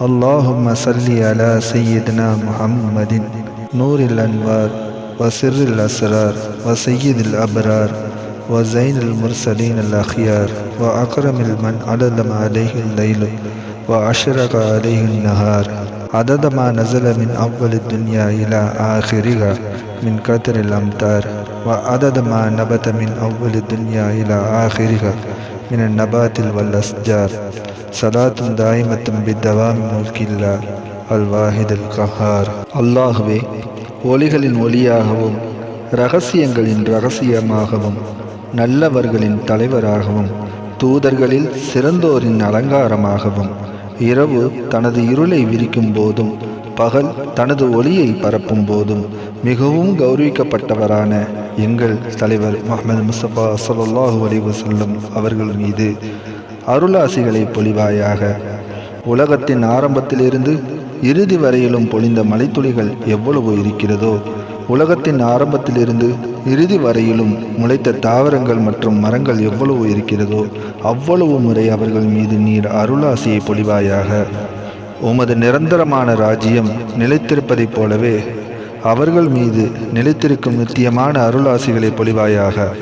اللهم صل على سيدنا محمد. نور الأنوار وسر الأسرار وسيد الأبرار وزين المرسلين الأخيار وأكرم من علم عليه الليل وأشرق عليه النهار. عدد ما نزل من أول الدنيا إلى آخرها من كثر الأمطار وعدد ما نبت من أول الدنيا إلى آخرها من النبات والأشجار صلاة دائمة بالدوام ملك الله الواحد القهار அல்லாஹுவே ஒளிகளின் ஒளியாகவும் ரகசியங்களின் ரகசியமாகவும் நல்லவர்களின் தலைவராகவும் தூதர்களில் சிறந்தோரின் அலங்காரமாகவும் இரவு தனது இருளை விரிக்கும் போதும் பகல் தனது ஒளியை பரப்பும் போதும் மிகவும் கௌரவிக்கப்பட்டவரான எங்கள் தலைவர் முகமது முஸ்தபா சல்லாஹு அலைஹி வஸல்லம் அவர்கள் மீது அருளாசிகளை பொழிவாயாக உலகத்தின் ஆரம்பத்திலிருந்து இறுதி வரையிலும் பொழிந்த மலைத்துளிகள் எவ்வளவு இருக்கிறதோ உலகத்தின் ஆரம்பத்திலிருந்து இறுதி வரையிலும் முளைத்த தாவரங்கள் மற்றும் மரங்கள் எவ்வளவு இருக்கிறதோ அவ்வளவு முறை அவர்கள் மீது நீர் அருளாசியை பொழிவாயாக உமது நிரந்தரமான ராஜ்யம் நிலைத்திருப்பதைப் போலவே அவர்கள் மீது நிலைத்திருக்கும் நித்தியமான அருளாசிகளை பொழிவாயாக.